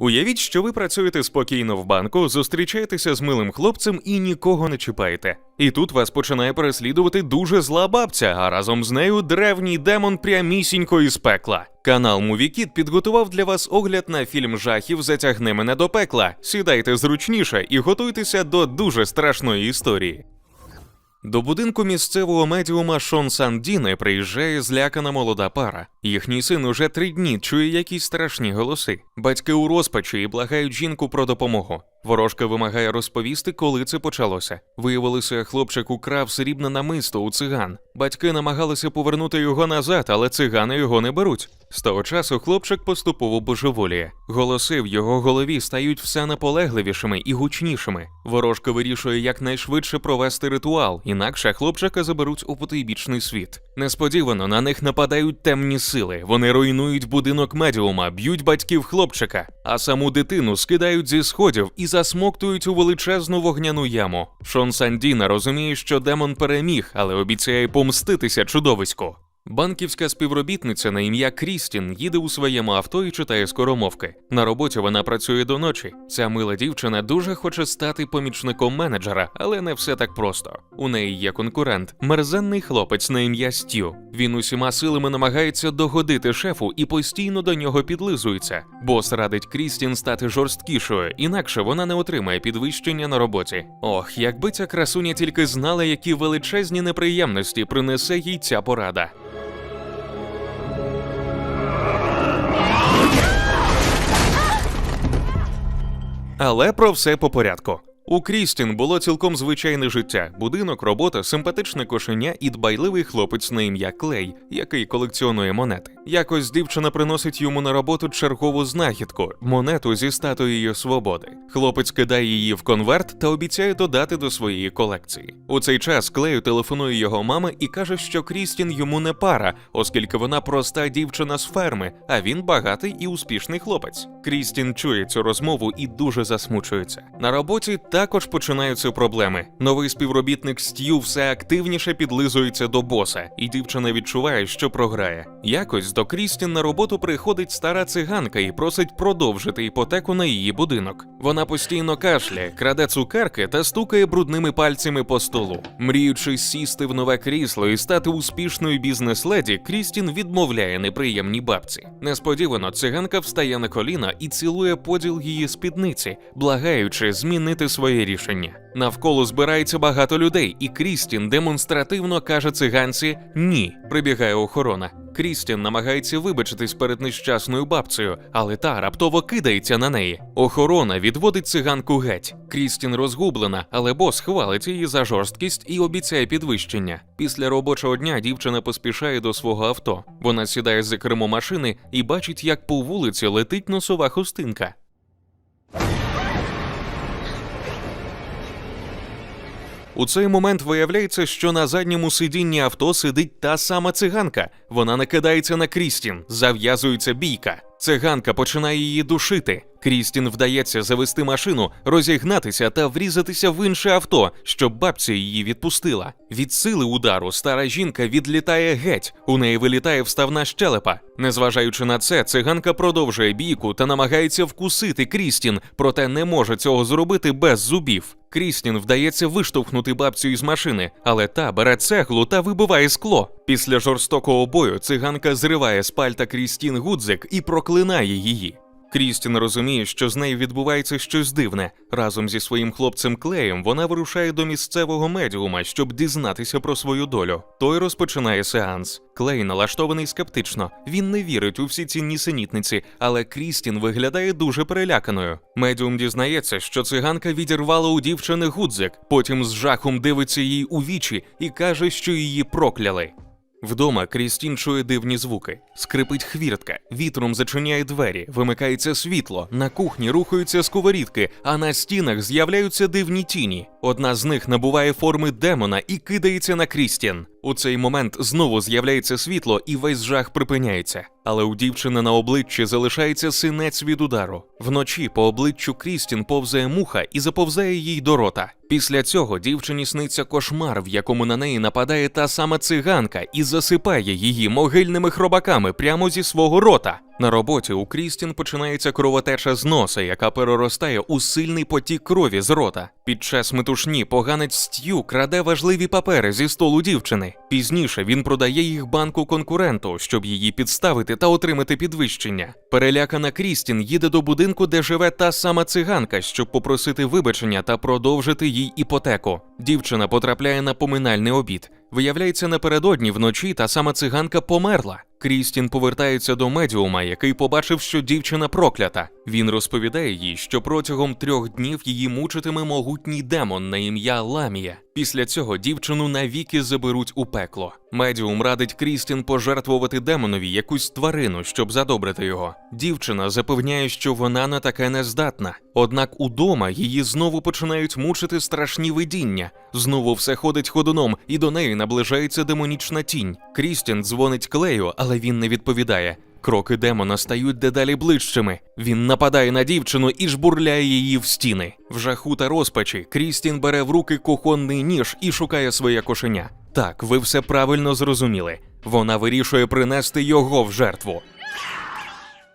Уявіть, що ви працюєте спокійно в банку, зустрічаєтеся з милим хлопцем і нікого не чіпаєте. І тут вас починає переслідувати дуже зла бабця, а разом з нею древній демон прямісінько із пекла. Канал Мувікіт підготував для вас огляд на фільм жахів Затягни мене до пекла. Сідайте зручніше і готуйтеся до дуже страшної історії. До будинку місцевого медіума Шон Сандіни приїжджає злякана молода пара. Їхній син уже три дні чує якісь страшні голоси. Батьки у розпачі і благають жінку про допомогу. Ворожка вимагає розповісти, коли це почалося. Виявилося, хлопчик украв срібне намисто у циган. Батьки намагалися повернути його назад, але цигани його не беруть. З того часу хлопчик поступово божеволіє. Голоси в його голові стають все наполегливішими і гучнішими. Ворожка вирішує якнайшвидше провести ритуал, інакше хлопчика заберуть у потойбічний світ. Несподівано на них нападають темні сили. Вони руйнують будинок медіума, б'ють батьків хлопчика, а саму дитину скидають зі сходів і засмоктують у величезну вогняну яму. Шон Сандіна розуміє, що демон переміг, але обіцяє помститися чудовиську. Банківська співробітниця на ім'я Крістін їде у своєму авто і читає скоромовки. На роботі вона працює до ночі. Ця мила дівчина дуже хоче стати помічником менеджера, але не все так просто. У неї є конкурент, мерзенний хлопець на ім'я Стю. Він усіма силами намагається догодити шефу і постійно до нього підлизується. Бос радить Крістін стати жорсткішою, інакше вона не отримає підвищення на роботі. Ох, якби ця красуня тільки знала, які величезні неприємності принесе їй ця порада. Але про все по порядку. У Крістін було цілком звичайне життя: будинок, робота, симпатичне кошеня і дбайливий хлопець на ім'я Клей, який колекціонує монети. Якось дівчина приносить йому на роботу чергову знахідку монету зі статуєю свободи. Хлопець кидає її в конверт та обіцяє додати до своєї колекції. У цей час Клею телефонує його мама і каже, що Крістін йому не пара, оскільки вона проста дівчина з ферми, а він багатий і успішний хлопець. Крістін чує цю розмову і дуже засмучується. На роботі також починаються проблеми. Новий співробітник Стью все активніше підлизується до боса, і дівчина відчуває, що програє. Якось до Крістін на роботу приходить стара циганка і просить продовжити іпотеку на її будинок. Вона постійно кашляє, краде цукерки та стукає брудними пальцями по столу. Мріючи сісти в нове крісло і стати успішною бізнес-леді, Крістін відмовляє неприємній бабці. Несподівано циганка встає на коліна і цілує поділ її спідниці, благаючи змінити своє рішення. Навколо збирається багато людей, і Крістін демонстративно каже циганці ні. Прибігає охорона. Крістін намагається вибачитись перед нещасною бабцею, але та раптово кидається на неї. Охорона відводить циганку геть. Крістін розгублена, але бос хвалить її за жорсткість і обіцяє підвищення. Після робочого дня дівчина поспішає до свого авто. Вона сідає за кермо машини і бачить, як по вулиці летить носова хустинка. У цей момент виявляється, що на задньому сидінні авто сидить та сама циганка. Вона накидається на Крістін, зав'язується бійка. Циганка починає її душити. Крістін вдається завести машину, розігнатися та врізатися в інше авто, щоб бабця її відпустила. Від сили удару стара жінка відлітає геть, у неї вилітає вставна щелепа. Незважаючи на це, циганка продовжує бійку та намагається вкусити Крістін, проте не може цього зробити без зубів. Крістін вдається виштовхнути бабцю із машини, але та бере цеглу та вибиває скло. Після жорстокого бою циганка зриває з пальта Крістін гудзик і проклинає її. Крістін розуміє, що з нею відбувається щось дивне. Разом зі своїм хлопцем Клеєм вона вирушає до місцевого медіума, щоб дізнатися про свою долю. Той розпочинає сеанс. Клей налаштований скептично. Він не вірить у всі ці нісенітниці, але Крістін виглядає дуже переляканою. Медіум дізнається, що циганка відірвала у дівчини гудзик, потім з жахом дивиться їй у вічі і каже, що її прокляли. Вдома Крістін чує дивні звуки. Скрипить хвіртка, вітром зачиняє двері, вимикається світло, на кухні рухаються сковорідки, а на стінах з'являються дивні тіні. Одна з них набуває форми демона і кидається на Крістін. У цей момент знову з'являється світло і весь жах припиняється. Але у дівчини на обличчі залишається синець від удару. Вночі по обличчю Крістін повзає муха і заповзає їй до рота. Після цього дівчині сниться кошмар, в якому на неї нападає та сама циганка і засипає її могильними хробаками прямо зі свого рота. На роботі у Крістін починається кровотеча з носа, яка переростає у сильний потік крові з рота. Під час метушні поганець Ст'ю краде важливі папери зі столу дівчини. Пізніше він продає їх банку конкуренту, щоб її підставити та отримати підвищення. Перелякана Крістін їде до будинку, де живе та сама циганка, щоб попросити вибачення та продовжити їй іпотеку. Дівчина потрапляє на поминальний обід. Виявляється, напередодні вночі та сама циганка померла. Крістін повертається до медіума, який побачив, що дівчина проклята. Він розповідає їй, що протягом трьох днів її мучитиме могутній демон на ім'я Ламія. Після цього дівчину навіки заберуть у пекло. Медіум радить Крістін пожертвувати демонові якусь тварину, щоб задобрити його. Дівчина запевняє, що вона на таке не здатна. Однак удома її знову починають мучити страшні видіння. Знову все ходить ходуном, і до неї наближається демонічна тінь. Крістін дзвонить клею, але він не відповідає. Кроки демона стають дедалі ближчими. Він нападає на дівчину і жбурляє її в стіни. В жаху та розпачі Крістін бере в руки кухонний ніж і шукає своє кошеня. Так, ви все правильно зрозуміли. Вона вирішує принести його в жертву.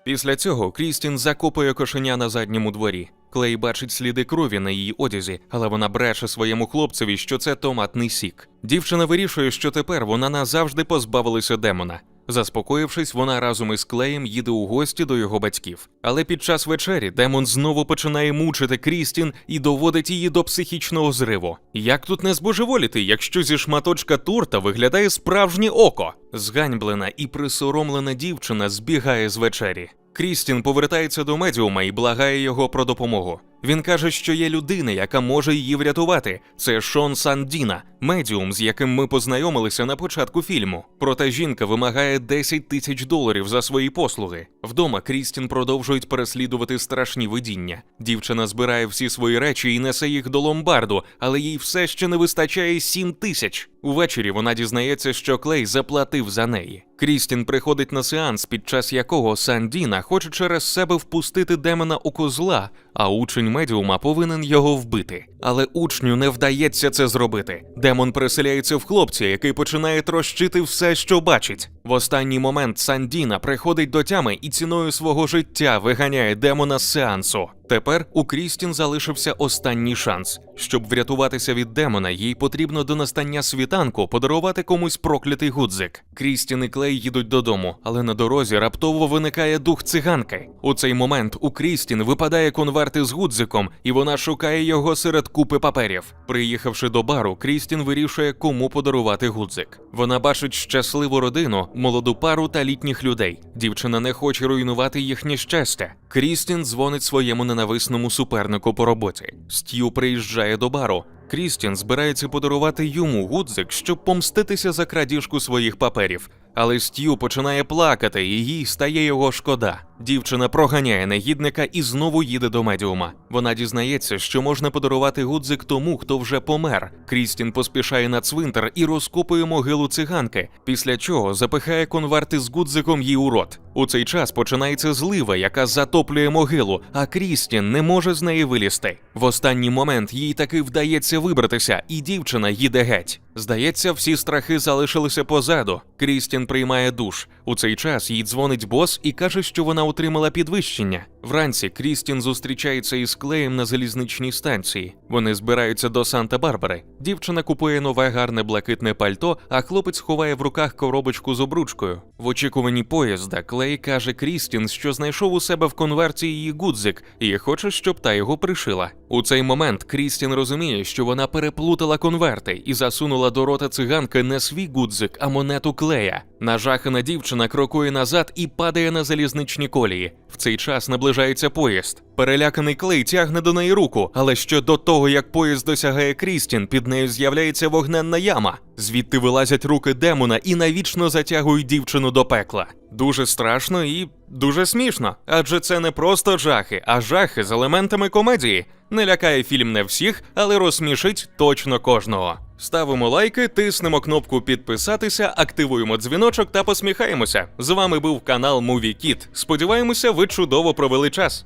Після цього Крістін закопує кошеня на задньому дворі. Клей бачить сліди крові на її одязі, але вона бреше своєму хлопцеві, що це томатний сік. Дівчина вирішує, що тепер вона назавжди позбавилася демона. Заспокоївшись, вона разом із клеєм їде у гості до його батьків. Але під час вечері демон знову починає мучити Крістін і доводить її до психічного зриву. Як тут не збожеволіти, якщо зі шматочка турта виглядає справжнє око? Зганьблена і присоромлена дівчина збігає з вечері. Крістін повертається до медіума і благає його про допомогу. Він каже, що є людина, яка може її врятувати. Це Шон Сандіна, медіум, з яким ми познайомилися на початку фільму. Проте жінка вимагає 10 тисяч доларів за свої послуги. Вдома Крістін продовжують переслідувати страшні видіння. Дівчина збирає всі свої речі і несе їх до ломбарду, але їй все ще не вистачає 7 тисяч. Увечері вона дізнається, що Клей заплатив за неї. Крістін приходить на сеанс, під час якого Сандіна хоче через себе впустити демона у козла, а учень медіума повинен його вбити. Але учню не вдається це зробити. Демон переселяється в хлопця, який починає трощити все, що бачить. В останній момент Сандіна приходить до тями і ціною свого життя виганяє демона з сеансу. Тепер у Крістін залишився останній шанс. Щоб врятуватися від демона, їй потрібно до настання світанку подарувати комусь проклятий гудзик. Крістін і Клей їдуть додому, але на дорозі раптово виникає дух циганки. У цей момент у Крістін випадає конверт із гудзиком, і вона шукає його серед купи паперів. Приїхавши до бару, Крістін вирішує, кому подарувати гудзик. Вона бачить щасливу родину, молоду пару та літніх людей. Дівчина не хоче руйнувати їхнє щастя. Крістін дзвонить своєму ненависному супернику по роботі. Стю приїжджає до бару. Крістін збирається подарувати йому гудзик, щоб помститися за крадіжку своїх паперів. Але Стю починає плакати, і їй стає його шкода. Дівчина проганяє негідника і знову їде до медіума. Вона дізнається, що можна подарувати гудзик тому, хто вже помер. Крістін поспішає на цвинтар і розкопує могилу циганки, після чого запихає конверти з гудзиком їй у рот. У цей час починається злива, яка затоплює могилу, а Крістін не може з неї вилізти. В останній момент їй таки вдається вибратися, і дівчина їде геть. Здається, всі страхи залишилися позаду. Крістін приймає душ. У цей час їй дзвонить бос і каже, що вона отримала підвищення. Вранці Крістін зустрічається із клеєм на залізничній станції. Вони збираються до Санта-Барбари. Дівчина купує нове гарне блакитне пальто, а хлопець ховає в руках коробочку з обручкою. В очікуванні поїзда Клей каже Крістін, що знайшов у себе в конверті її гудзик і хоче, щоб та його пришила. У цей момент Крістін розуміє, що вона переплутала конверти і засунула до рота циганки не свій гудзик, а монету клея. Нажахана дівчина крокує назад і падає на залізничні колії. В цей час наближається поїзд. Переляканий клей тягне до неї руку, але ще до того, як поїзд досягає Крістін, під нею з'являється вогненна яма. Звідти вилазять руки демона і навічно затягують дівчину до пекла. Дуже страшно і дуже смішно, адже це не просто жахи, а жахи з елементами комедії. Не лякає фільм не всіх, але розсмішить точно кожного. Ставимо лайки, тиснемо кнопку підписатися, активуємо дзвіночок та посміхаємося. З вами був канал MovieKit. Сподіваємося, ви чудово провели час.